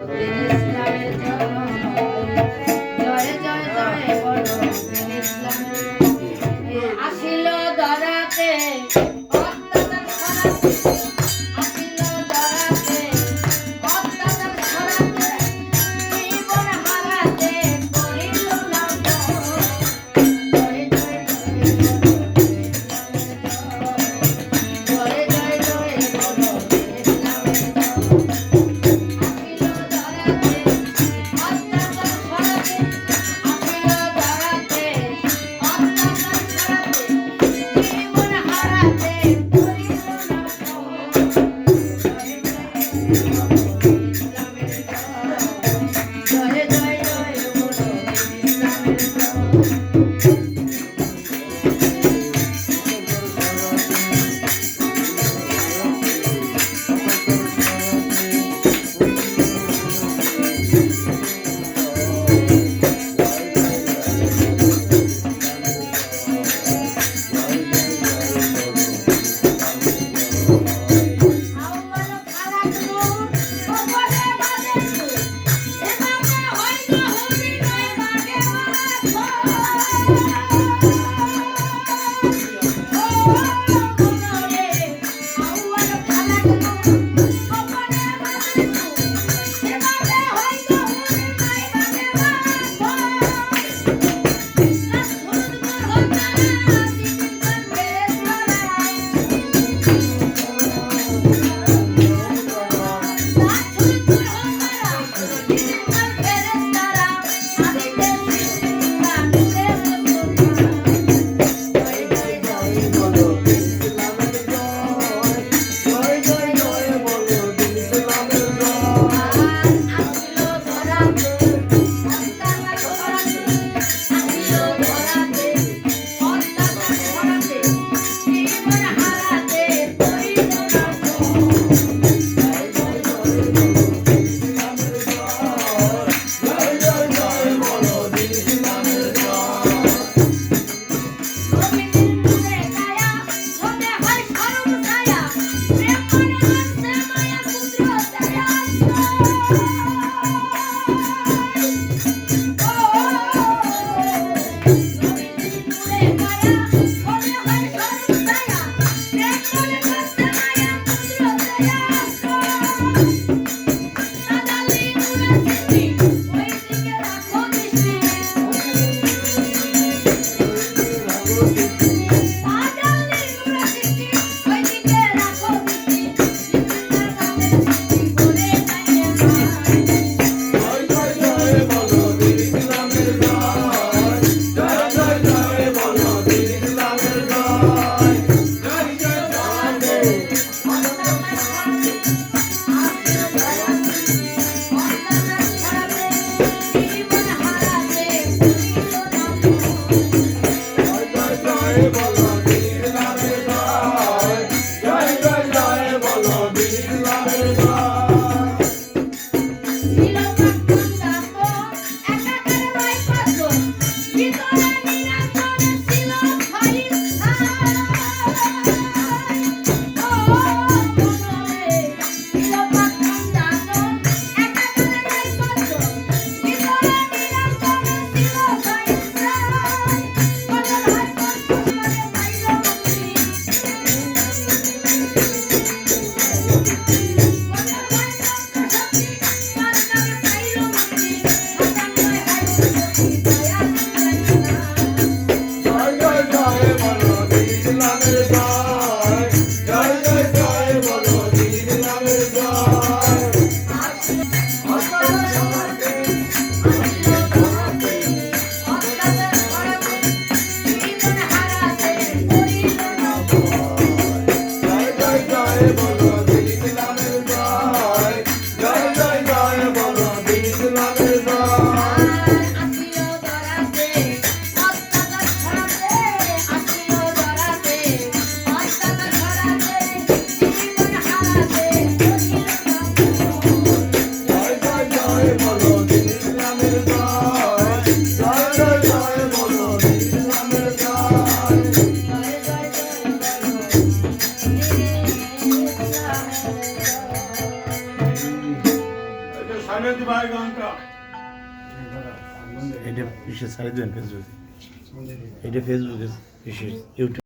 Yes, Javed ভাই গানটা এটা বিশেষ ছাড়ি দেবেন ফেসবুকে এটা ফেসবুকে বিশেষ ইউটিউব